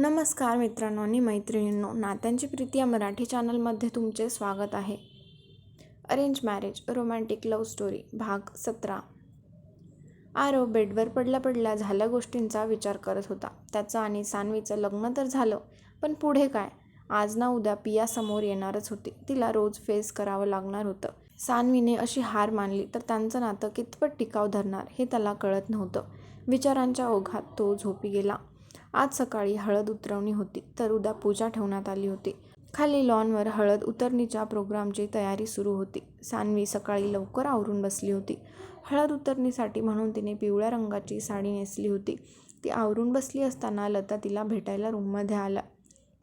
नमस्कार मित्रांनो आणि मैत्रिणींनो नात्यांची प्रीती या मराठी चॅनलमध्ये तुमचे स्वागत आहे. Arrange marriage romantic love story भाग सतरा. आरव बेडवर पडल्या पडल्या झाल्या गोष्टींचा विचार करत होता. त्याचं आणि सानवीचं लग्न तर झालं पण पुढे काय? आज ना उद्या पिया समोर येणारच होती. तिला रोज फेस करावं लागणार होतं. सानवीने अशी हार मानली तर त्यांचं नातं कितपत टिकाव धरणार हे त्याला कळत नव्हतं. विचारांच्या ओघात तो झोपी गेला. आज सकाळी हळद उतरवणी होती तर उद्या पूजा ठेवण्यात आली होती. खाली लॉनवर हळद उतरणीच्या प्रोग्रामची तयारी सुरू होती. सानवी सकाळी लवकर आवरून बसली होती. हळद उतरणीसाठी म्हणून तिने पिवळ्या रंगाची साडी नेसली होती. ती आवरून बसली असताना लता तिला भेटायला रूममध्ये आला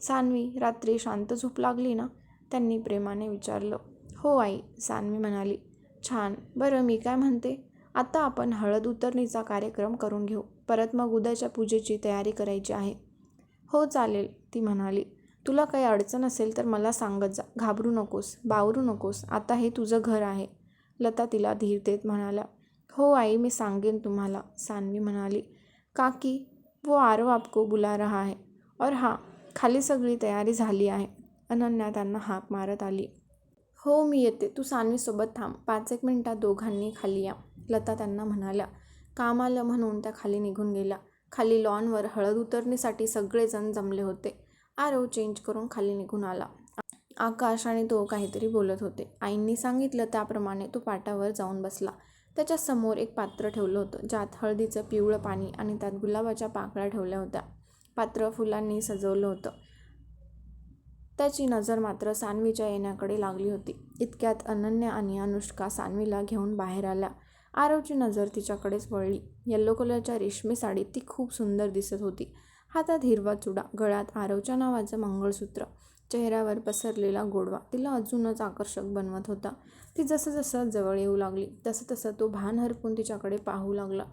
सानवी रात्री शांत झोप लागली ना? त्यांनी प्रेमाने विचारलं. हो आई सानवी म्हणाली. छान. बरं मी काय म्हणते? आता आपण हळद उतरणीचा कार्यक्रम करून घेऊ. परत मग उद्याच्या पूजेची तयारी करायची आहे. हो चालेल ती म्हणाली. तुला काही अडचण असेल तर मला सांगत जा. घाबरू नकोस बावरू नकोस. आता हे तुझं घर आहे. लता तिला धीर देत म्हणाल्या. हो आई मी सांगेन तुम्हाला सानवी म्हणाली. काकी वो आरो आपको बुला रहा है. और हां खाली सगळी तयारी झाली आहे. अनन्या त्यांना हाक मारत आली. हो मी येते. तू सानवीसोबत थांब. पाच एक मिनटात दोघांनी खाली या. लता त्यांना म्हणाल्या. काम आलं म्हणून त्या खाली निघून गेल्या. खाली लॉनवर हळद उतरणीसाठी सगळेजण जमले होते. आरव चेंज करून खाली निघून आला. आकाश आणि तो काहीतरी बोलत होते. आईंनी सांगितलं त्याप्रमाणे तो पाटावर जाऊन बसला. त्याच्यासमोर एक पात्र ठेवलं होतं. ज्यात हळदीचं पिवळं पाणी आणि त्यात गुलाबाच्या पाकळ्या ठेवल्या होत्या. पात्र फुलांनी सजवलं होतं. त्याची नजर मात्र सान्वीच्या येण्याकडे लागली होती. इतक्यात अनन्या आणि अनुष्का सान्वीला घेऊन बाहेर आल्या. आरवची नजर तिच्याकडेच वळली. येल्लो कलरच्या रेशमी साडीत ती खूप सुंदर दिसत होती. हातात हिरवा चुडा गळ्यात आरवच्या नावाचं मंगळसूत्र चेहऱ्यावर पसरलेला गोडवा तिला अजूनच आकर्षक बनवत होता. ती जसं जसं जवळ येऊ लागली तसं तसं तो भान हरपून तिच्याकडे पाहू लागला.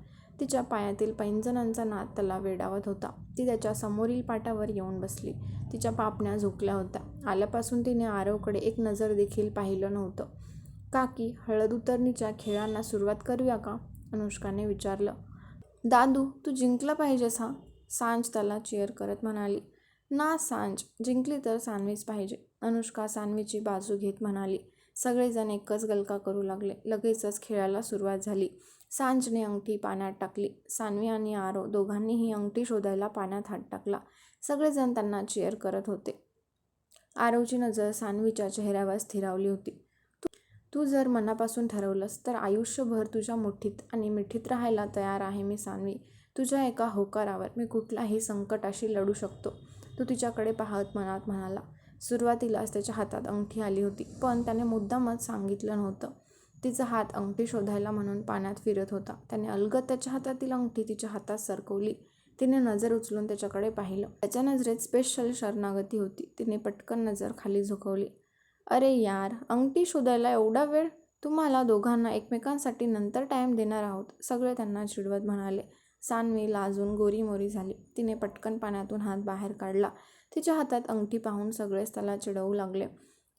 तिच्या पायातील पैंजणांचा नाद त्याला वेडावत होता. ती त्याच्या समोरील पाटावर येऊन बसली. तिच्या पापण्या झोकल्या होत्या. आल्यापासून तिने आरवकडे एक नजर देखील पाहिलं नव्हतं. काकी हळद उतरणीच्या खेळांना सुरुवात करूया का? अनुष्काने विचारलं. दादू तू जिंकला पाहिजेस हा? सांज त्याला चेअर करत म्हणाली. ना सांज जिंकली तर सानवीच पाहिजे. अनुष्का सानवीची बाजू घेत म्हणाली. सगळेजण एकच गलका करू लागले. लगेचच खेळायला सुरुवात झाली. सांजने अंगठी पाण्यात टाकली. सानवी आणि आरो दोघांनीही अंगठी शोधायला पाण्यात हात टाकला. सगळेजण त्यांना चेअर करत होते. आरवची नजर सानवीच्या चेहऱ्यावर स्थिरावली होती. तू जर मनापासून ठरवलंस तर आयुष्यभर तुझ्या मुठीत आणि मिठीत राहायला तयार आहे मी सान्वी. तुझ्या एका होकारावर मी कुठल्याही संकटाशी लढू शकतो. तो तिच्याकडे पाहत मनात म्हणाला सुरुवातीलाच त्याच्या हातात अंगठी आली होती पण त्याने मुद्दामच सांगितलं नव्हतं. तिचा हात अंगठी शोधायला म्हणून पाण्यात फिरत होता. त्याने अलगत त्याच्या हातातील अंगठी तिच्या हातात सरकवली. तिने नजर उचलून त्याच्याकडे पाहिलं. त्याच्या नजरेत स्पेशल शरणागती होती. तिने पटकन नजर खाली झुकवली. अरे यार अंगठी शोधायला एवढा वेळ? तुम्हाला दोघांना एकमेकांसाठी नंतर टाईम देणार आहोत. सगळे त्यांना चिडवत म्हणाले. सानवी लाजून गोरीमोरी झाली. तिने पटकन पाण्यातून हात बाहेर काढला. तिच्या हातात अंगठी पाहून सगळेच त्याला चिडवू लागले.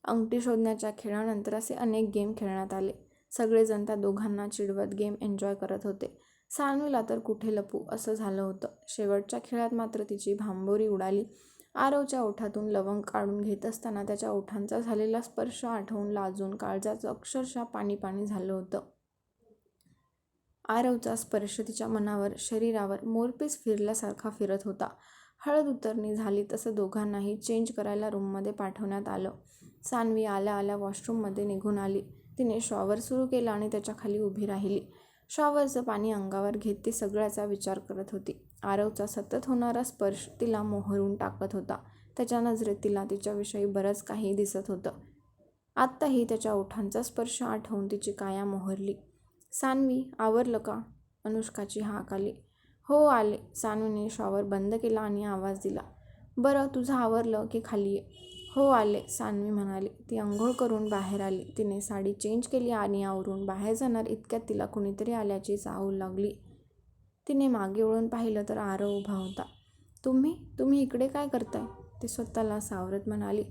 अंगठी शोधण्याच्या खेळानंतर असे अनेक गेम खेळण्यात आले. सगळेजण त्या दोघांना चिडवत गेम एन्जॉय करत होते. सानवीला तर कुठे लपू असं झालं होतं. शेवटच्या खेळात मात्र तिची भांबोरी उडाली. आरवच्या ओठातून लवंग काढून घेत असताना त्याच्या ओठांचा झालेला स्पर्श आठवून लाजून काळजाचं अक्षरशः पाणी पाणी झालं होतं. आरवचा स्पर्श तिच्या मनावर शरीरावर मोरपीस फिरल्यासारखा फिरत होता. हळद उतरणी झाली तसं दोघांनाही चेंज करायला रूममध्ये पाठवण्यात आलं. सानवी आल्या आल्या वॉशरूममध्ये निघून आली. तिने शॉवर सुरू केला आणि त्याच्याखाली उभी राहिली. शॉवरचं पाणी अंगावर घेत ती सगळ्याचा विचार करत होती. आरवचा सतत होणारा स्पर्श तिला मोहरून टाकत होता. त्याच्या नजरेत तिला तिच्याविषयी बरंच काही दिसत होतं. आत्ताही त्याच्या ओठांचा स्पर्श आठवून तिची काया मोहरली. सान्वी आवरलं का? अनुष्काची हाक आली. हो आले. सानूने शॉवर बंद केला आणि आवाज दिला. बरं तुझं आवरलं की खाली ये. हो आले. सान्वी म्हणाली ती आंघोळ करून बाहेर आली. तिने साडी चेंज केली आणि आवरून बाहेर जाणार. इतक्यात तिला कुणीतरी आल्याची चाहूल लागली. तिने मागे वळून पाहिलं तर आरव उभा होता. तुम्ही? तुम्ही इकडे काय करताय? ती स्वतःला सावरत म्हणाली.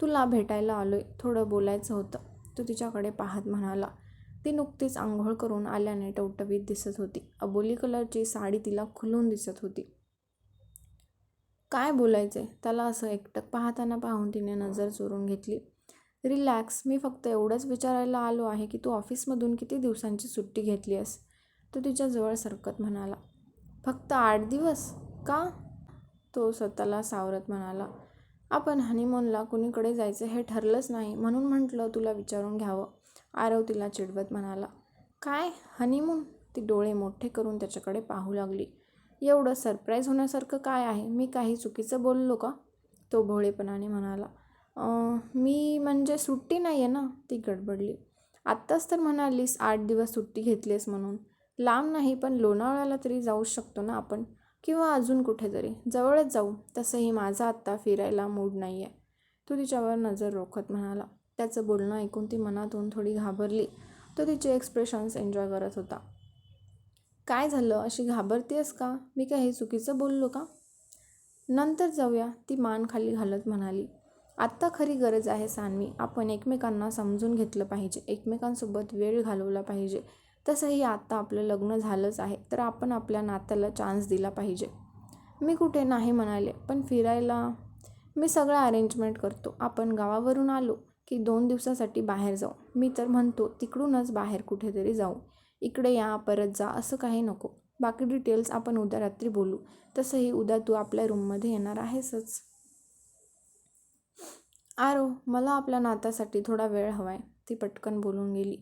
तुला भेटायला आलोय. थोडं बोलायचं होतं. तो तिच्याकडे पाहत म्हणाला. ती नुकतीच आंघोळ करून आल्याने टवटवीत दिसत होती. अबोली कलरची साडी तिला खुलून दिसत होती. काय बोलायचं आहे त्याला असं एकटक पाहताना पाहून तिने नजर चोरून घेतली. रिलॅक्स मी फक्त एवढंच विचारायला आलो आहे की तू ऑफिसमधून किती दिवसांची सुट्टी घेतली आहेस? तो तिच्याजवळ सरकत म्हणाला. फक्त आठ दिवस? का? तो स्वतःला सावरत म्हणाला. आपण हनीमूनला कुणीकडे जायचं हे ठरलंच नाही म्हणून म्हटलं तुला विचारून घ्यावं आरव तिला चिडवत म्हणाला. काय? हनीमून ती डोळे मोठे करून त्याच्याकडे पाहू लागली. एवढं सरप्राईज होण्यासारखं काय आहे? मी काही चुकीचं बोललो का? तो भोळेपणाने म्हणाला. मी म्हणजे सुट्टी नाही आहे ना? ती गडबडली. आत्ताच तर म्हणालीस आठ दिवस सुट्टी घेतलीस म्हणून. लांब नाही पण लोणावळ्याला तरी जाऊ शकतो ना आपण? किंवा अजून कुठेतरी जवळच जाऊ. तसंही माझा आत्ता फिरायला मूड नाही आहे तो तिच्यावर नजर रोखत म्हणाला. त्याचं बोलणं ऐकून ती मनातून थोडी घाबरली. तो तिचे एक्सप्रेशन्स एन्जॉय करत होता. काय झालं? अशी घाबरतेस का? मी काही चुकीचं बोललो का? नंतर जाऊया ती मान खाली घालत म्हणाली. आत्ता खरी गरज आहे सानवी. आपण एकमेकांना समजून घेतलं पाहिजे. एकमेकांसोबत वेळ घालवला पाहिजे. तसंही आत्ता आपलं लग्न झालंच आहे तर आपण आपल्या नात्याला चान्स दिला पाहिजे. मी कुठे? नाही म्हणाले. पण फिरायला मी सगळं अरेंजमेंट करतो. आपण गावावरून आलो की दोन दिवसासाठी बाहेर जाऊ. मी तर म्हणतो तिकडूनच बाहेर कुठेतरी जाऊ. इकडे या परत जा असं काही नको. बाकी डिटेल्स आपण उद्या रात्री बोलू. तसंही उद्या तू आपल्या रूममध्ये येणार आहेसच. आरो मला आपल्या नात्यासाठी थोडा वेळ हवाय. ती पटकन बोलून गेली.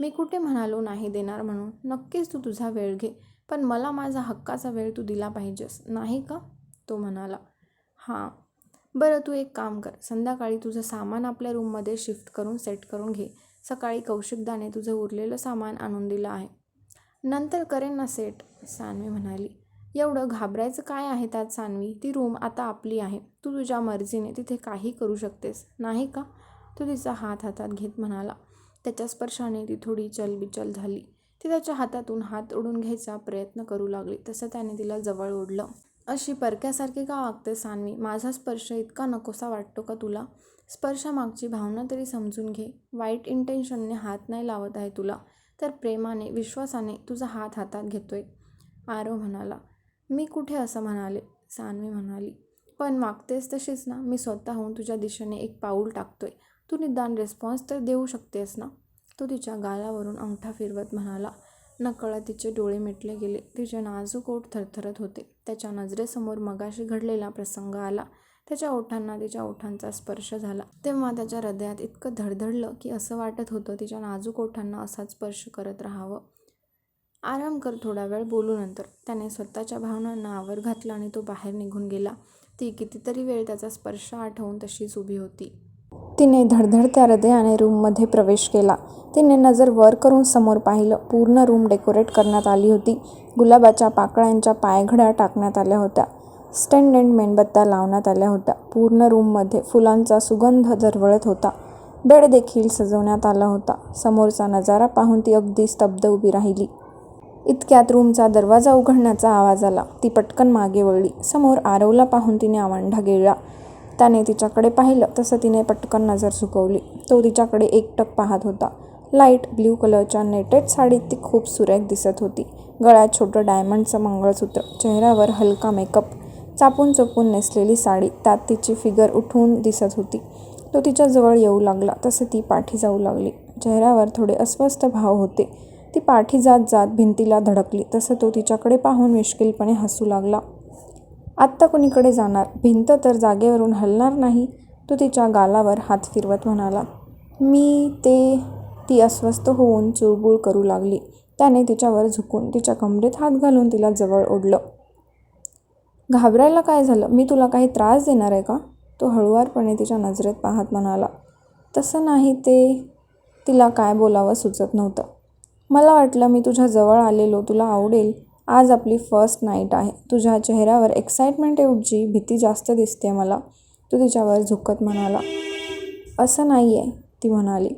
मी कुठे म्हणालो नाही देणार म्हणून. नक्कीच तू तुझा वेळ घे. पण मला माझा हक्काचा वेळ तू दिला पाहिजेस. नाही का? तो म्हणाला. हां. बरं तू एक काम कर. संध्याकाळी तुझं सामान आपल्या रूममध्ये शिफ्ट करून सेट करून घे. सकाळी कौशिकदाने तुझं उरलेलं सामान आणून दिलं आहे. नंतर करेन ना सेट सानवी म्हणाली. एवढं घाबरायचं काय आहे त्यात सानवी? ती रूम आता आपली आहे. तू तुझ्या मर्जीने तिथे काही करू शकतेस. नाही का? तो तिचा हात हातात घेत म्हणाला. त्याच्या स्पर्शाने ती थोडी चलबिचल झाली. ती त्याच्या हातातून हात ओढून घ्यायचा प्रयत्न करू लागली. तसं त्याने तिला जवळ ओढलं. अशी परक्यासारखी का वागते सानवी? माझा स्पर्श इतका नकोसा वाटतो का तुला? स्पर्शामागची भावना तरी समजून घे. वाईट इंटेन्शनने हात नाही लावत आहे तुला तर प्रेमाने विश्वासाने तुझा हात हातात घेतोय. आरव म्हणाला मी कुठे असं म्हणाले? सानवी म्हणाली पण मागतेस तशीच ना. मी स्वतःहून तुझ्या दिशेने एक पाऊल टाकतोय. तू निदान रिस्पॉन्स तर देऊ शकतेस ना? तो तिच्या गालावरून अंगठा फिरवत म्हणाला नकळत तिचे डोळे मिटले गेले. तिचे नाजूक ओठ थरथरत होते. त्याच्या नजरेसमोर मगाशी घडलेला प्रसंग आला. त्याच्या ओठांना तिच्या ओठांचा स्पर्श झाला. तेव्हा त्याच्या हृदयात इतकं धडधडलं की असं वाटत होतं तिच्या नाजूक ओठांना असाच स्पर्श करत राहावं. आराम कर थोडा वेळ बोलू नंतर. त्याने स्वतःच्या भावनांना आवर घातला आणि तो बाहेर निघून गेला. ती कितीतरी वेळ त्याचा स्पर्श आठवून तशीच उभी होती. तिने धडधडत्या हृदयाने रूममध्ये प्रवेश केला. तिने नजर वर करून समोर पाहिलं. पूर्ण रूम डेकोरेट करण्यात आली होती. गुलाबाच्या पाकळ्यांच्या पायघड्या टाकण्यात आल्या होत्या. स्टँडंड मेणबत्त्या लावण्यात आल्या होत्या. पूर्ण रूममध्ये फुलांचा सुगंध दरवळत होता. बेड देखील सजवण्यात आला होता. समोरचा नजारा पाहून ती अगदी स्तब्ध उभी राहिली. इतक्यात रूमचा दरवाजा उघडण्याचा आवाज आला. ती पटकन मागे वळली. समोर आरवला पाहून तिने आवंढा गेळला. त्याने तिच्याकडे पाहिलं तसं तिने पटकन नजर सुकवली. तो तिच्याकडे एकटक पाहत होता. लाइट ब्ल्यू कलरच्या नेटेड साडीत ती खूप सुरेख दिसत होती. गळ्यात छोटं डायमंडचं मंगळसूत्र. चेहऱ्यावर हलका मेकअप. चापून चोपून नेसलेली साडी त्यात तिची फिगर उठून दिसत होती. तो तिच्याजवळ येऊ लागला. तसे ती पाठी जाऊ लागली. चेहऱ्यावर थोडे अस्वस्थ भाव होते. ती पाठी जात जात भिंतीला धडकली. तसं तो तिच्याकडे पाहून मिश्किलपणे हसू लागला. आत्ता कुणीकडे जाणार? भिंत तर जागेवरून हलणार नाही. तो तिच्या गालावर हात फिरवत म्हणाला मी ते ती अस्वस्थ होऊन चुळबुळ करू लागली. त्याने तिच्यावर झुकून तिच्या कमरेत हात घालून तिला जवळ ओढलं. घाबरायला काय झालं? मी तुला काही त्रास देणार आहे का? तो हळुवारपणे तिच्या नजरेत पाहत म्हणाला. तसं नाही ते तिला काय बोलावं सुचत नव्हतं. मला वाटलं मी तुझ्या जवळ आलेलो तुला आवडेल. आज आपली फर्स्ट नाईट आहे. तुझ्या चेहऱ्यावर एक्साइटमेंट ऐवजी भीती जास्त दिसते मला. तू तिच्यावर झुकत म्हणाला. असं नाही आहे ती म्हणाली.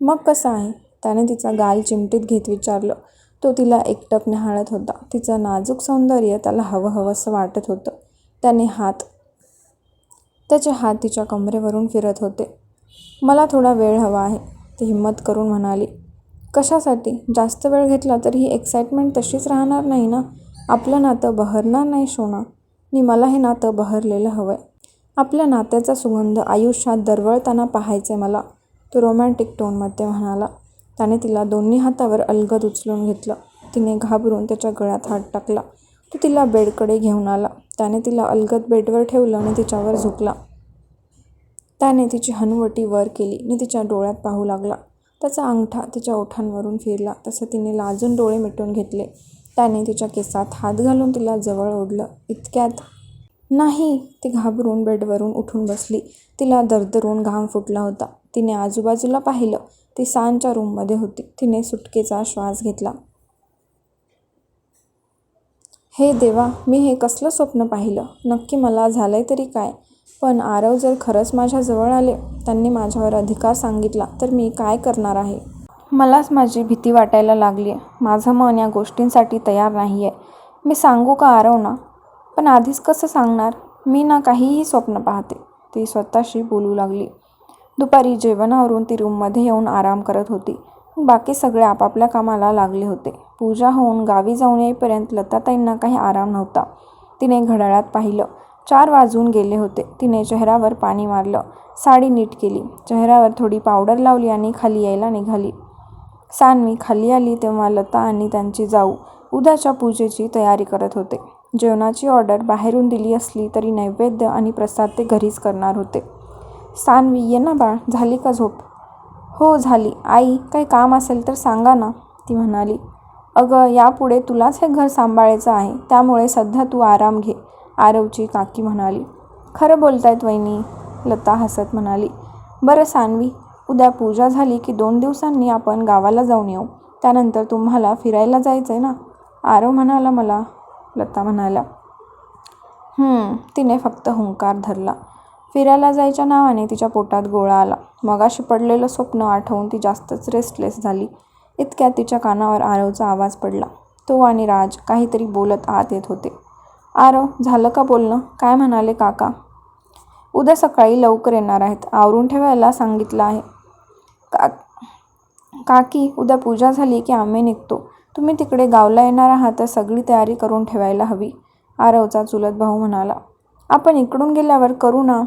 मग कसं आहे? त्याने तिचा गाल चिमटीत घेत विचारलं. तो तिला एकटक न्याहाळत होता. तिचं नाजूक सौंदर्य त्याला हवं हवंसं वाटत होतं. त्याने हात त्याचे हात तिच्या कमरेवरून फिरत होते. मला थोडा वेळ हवा आहे ती हिंमत करून म्हणाली. कशासाठी? जास्त वेळ घेतला तर ही एक्साइटमेंट तशीच राहणार नाही ना? आपलं नातं बहरणार नाही शोना मी मला हे नातं बहरलेलं हवं आहे आपल्या नात्याचा सुगंध आयुष्यात दरवळताना पाहायचं आहे मला तो रोमॅन्टिक टोनमध्ये म्हणाला. त्याने तिला दोन्ही हातावर अलगद उचलून घेतलं. तिने घाबरून त्याच्या गळ्यात हात टाकला. तो तिला बेडकडे घेऊन आला. त्याने तिला अलगद बेडवर ठेवलं आणि तिच्यावर झोपला त्याने तिची हनुवटी वर केली. आणि तिच्या डोळ्यात पाहू लागला. त्याचा अंगठा तिच्या ओठांवरून फिरला. तसं तिने लाजून डोळे मिटून घेतले. त्याने तिच्या केसात हात घालून तिला जवळ ओढलं. इतक्यात नाही. ती घाबरून बेडवरून उठून बसली. तिला दरदरून घाम फुटला होता. तिने आजूबाजूला पाहिलं. ती सांच्या रूममध्ये होती. तिने सुटकेचा श्वास घेतला. हे देवा मी हे कसलं स्वप्न पाहिलं? नक्की मला झालंय तरी काय? पण आरव जर खरंच माझ्याजवळ आले त्यांनी माझ्यावर अधिकार सांगितला तर मी काय करणार आहे? मलाच माझी भीती वाटायला लागली आहे माझं मन या गोष्टींसाठी तयार नाही आहे मी सांगू का आरव ना पण आधीच कसं सांगणार? मी ना काहीही स्वप्न पाहते. ती स्वतःशी बोलू लागली. दुपारी जेवणावरून ती रूममध्ये येऊन आराम करत होती. बाकी सगळे आपापल्या कामाला लागले होते. पूजा होऊन गावी जाऊन येईपर्यंत लताताईंना काही आराम नव्हता. तिने घड्याळात पाहिलं. चार वाजून गेले होते. तिने चेहऱ्यावर पाणी मारलं. साडी नीट केली. चेहऱ्यावर थोडी पावडर लावली आणि खाली यायला निघाली. सानवी खाली आली तेव्हा लता आणि त्यांची जाऊ उद्याच्या पूजेची तयारी करत होते. जेवणाची ऑर्डर बाहेरून दिली असली तरी नैवेद्य आणि प्रसाद ते घरीच करणार होते. सान्वी ये ना बाळ झाली का झोप? हो झाली. आई काही काम असेल तर सांगा ना ती म्हणाली. अगं यापुढे तुलाच हे घर सांभाळायचं आहे. त्यामुळे सध्या तू आराम घे आरवची काकी म्हणाली. खरं बोलतायत वहिनी लता हसत म्हणाली. बरं सान्वी उद्या पूजा झाली की दोन दिवसांनी आपण गावाला जाऊन येऊ. त्यानंतर तुम्हाला फिरायला जायचं आहे ना? आरव म्हणाला मला लता म्हणाल्या. तिने फक्त हुंकार धरला. फिरायला जायच्या नावाने तिच्या पोटात गोळा आला. मगाशी पडलेलं स्वप्न आठवून ती जास्तच रेस्टलेस झाली. इतक्यात तिच्या कानावर आरवचा आवाज पडला. तो आणि राज काहीतरी बोलत आत येत होते. आरव झालं का बोलणं? काय म्हणाले काका? उद्या सकाळी लवकर येणार आहेत. आवरून ठेवायला सांगितलं आहे. का काकी उद्या पूजा झाली की आम्ही निघतो. तुम्ही तिकडे गावला येणार आहात तर सगळी तयारी करून ठेवायला हवी. आरवचा चुलत भाऊ म्हणाला. आपण इकडून गेल्यावर करू ना.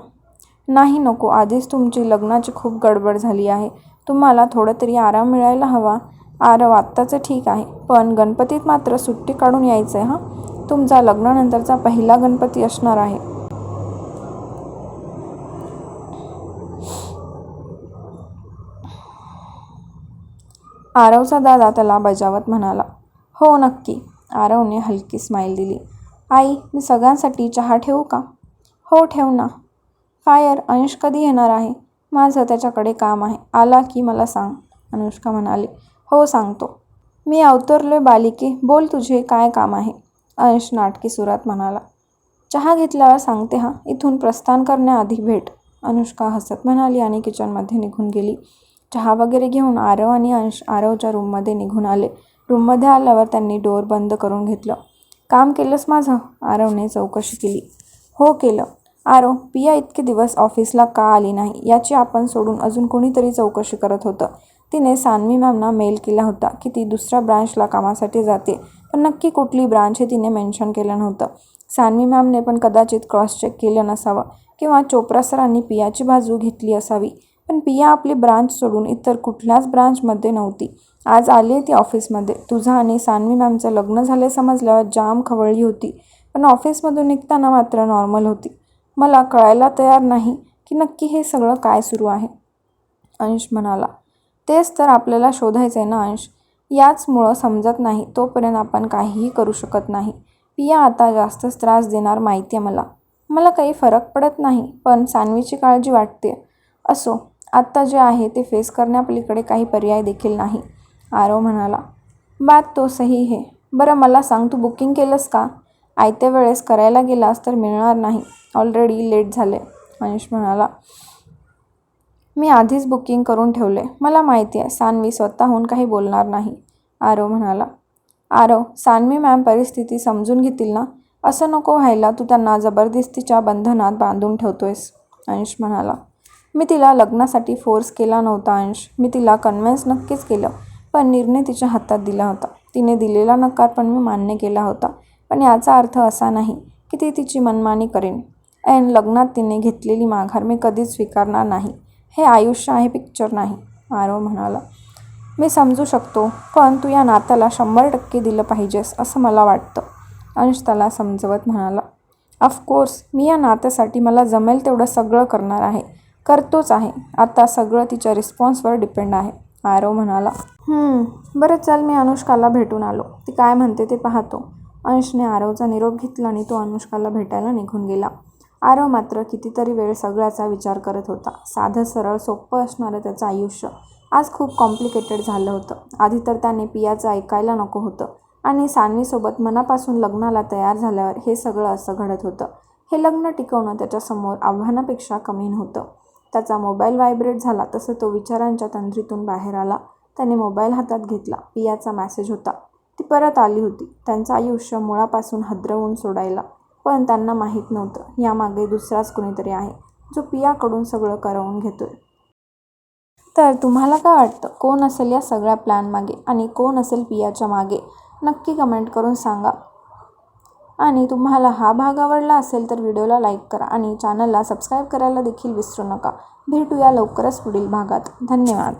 नाही नको आधीच तुमची लग्नाची खूप गडबड झाली आहे. तुम्हाला थोडं तरी आराम मिळायला हवा. आरव आत्ताचं ठीक आहे पण गणपतीत मात्र सुट्टी काढून यायचं आहे हां? तुमचा लग्नानंतरचा पहिला गणपती असणार आहे. आरवचा दादा त्याला बजावत म्हणाला हो नक्की. आरवने हलकी स्माईल दिली आई मी सगळ्यांसाठी चहा ठेवू का? हो ठेव ना. फायर अंश कधी येणार आहे. माझं त्याच्याकडे काम आहे. आला की मला सांग. अनुष्का म्हणाली हो सांगतो. मी अवतरलोय बालिके. बोल तुझे काय काम आहे? अंश नाटकी सुरात म्हणाला चहा घेतल्यावर सांगते हां. इथून प्रस्थान करण्याआधी भेट. अनुष्का हसत म्हणाली आणि किचनमध्ये निघून गेली. चहा वगैरे घेऊन आरव आणि अंश आरवच्या रूममध्ये निघून आले. रूममध्ये आल्यावर त्यांनी डोअर बंद करून घेतलं. काम केलंस माझं? आरवने चौकशी केली. हो केलं. आरो पिया इतके दिवस ऑफिसला का आली नाही याची आपण सोडून अजून कोणीतरी चौकशी करत होतं. तिने सान्वी मॅमना मेल केला होता की ती दुसऱ्या ब्रांचला कामासाठी जाते पण नक्की कुठली ब्रांच हे तिने मेन्शन केलं नव्हतं. सान्वी मॅमने पण कदाचित क्रॉस चेक केलं नसावं किंवा चोप्रा सरांनी पियाची बाजू घेतली असावी पण पिया आपली ब्रांच सोडून इतर कुठल्याच ब्रांचमध्ये नव्हती. आज आली ती ऑफिसमध्ये. तुझं आणि सान्वी मॅमचं लग्न झाले समजल्यावर जाम खवळली होती पण ऑफिसमधून निघताना मात्र नॉर्मल होती. मला कळायला तयार नाही की नक्की हे सगळं काय सुरू आहे. अंश म्हणाला तेच तर आपल्याला शोधायचं आहे ना अंश. याचमुळं समजत नाही तोपर्यंत आपण काहीही करू शकत नाही. पिया आता जास्तच त्रास देणार माहिती आहे मला. मला काही फरक पडत नाही पण सानवीची काळजी वाटते. असो आत्ता जे आहे ते फेस करण्यापलीकडे काही पर्याय देखील नाही. आरव म्हणाला बात तो सही हे. बरं मला सांग तू बुकिंग केलंस का? आयत्या वेळेस करायला गेलास तर मिळणार नाही. ऑलरेडी लेट झाले अंश म्हणाला. मी आधीच बुकिंग करून ठेवले. मला माहिती आहे सानवी स्वतःहून काही बोलणार नाही आरव म्हणाला. आरव सानवी मॅम परिस्थिती समजून घेतील ना? असं नको व्हायला तू त्यांना जबरदस्तीच्या बंधनात बांधून ठेवतोयस अंश म्हणाला. मी तिला लग्नासाठी फोर्स केला नव्हता अंश. मी तिला कन्व्हिन्स नक्कीच केलं पण निर्णय तिच्या हातात दिला होता. तिने दिलेला नकार पण मी मान्य केला होता. पण याचा अर्थ असा नाही की ती तिची मनमानी करेन. ऐन लग्नात तिने घेतलेली माघार मी कधीच स्वीकारणार नाही. हे आयुष्य आहे पिक्चर नाही आरव म्हणाला. मी समजू शकतो पण तू या नात्याला शंभर टक्के दिलं पाहिजेस असं मला वाटतं अंश त्याला समजवत म्हणाला. ऑफकोर्स मी या नात्यासाठी मला जमेल तेवढं सगळं करणार आहे करतोच आहे. आता सगळं तिच्या रिस्पॉन्सवर डिपेंड आहे आरव म्हणाला. बरं चल मी अनुष्काला भेटून आलो. ती काय म्हणते ते पाहतो. अंशने आरवचा निरोप घेतला आणि तो अनुष्काला भेटायला निघून गेला. आरव मात्र कितीतरी वेळ सगळ्याचा विचार करत होता. साधं सरळ सोपं असणारं त्याचं आयुष्य आज खूप कॉम्प्लिकेटेड झालं होतं. आधी तर त्याने पियाचं ऐकायला नको होतं आणि सानवीसोबत मनापासून लग्नाला तयार झाल्यावर हे सगळं असं घडत होतं. हे लग्न टिकवणं त्याच्यासमोर आव्हानापेक्षा कमी नव्हतं. त्याचा मोबाईल व्हायब्रेट झाला तसं तो विचारांच्या तंद्रीतून बाहेर आला. त्याने मोबाईल हातात घेतला. पियाचा मॅसेज होता. ती परत आली होती. त्यांचं आयुष्य मुळापासून हदरवून सोडायला. पण त्यांना माहीत नव्हतं. यामागे दुसराच कुणीतरी आहे जो पियाकडून सगळं करवून घेतोय. तर तुम्हाला काय वाटतं? कोण असेल या सगळ्या प्लॅनमागे आणि कोण असेल पियाच्या मागे? नक्की कमेंट करून सांगा. आणि तुम्हाला हा भाग आवडला असेल तर व्हिडिओला लाईक करा आणि चॅनलला सबस्क्राईब करायला देखील विसरू नका. भेटूया लवकरच पुढील भागात. धन्यवाद.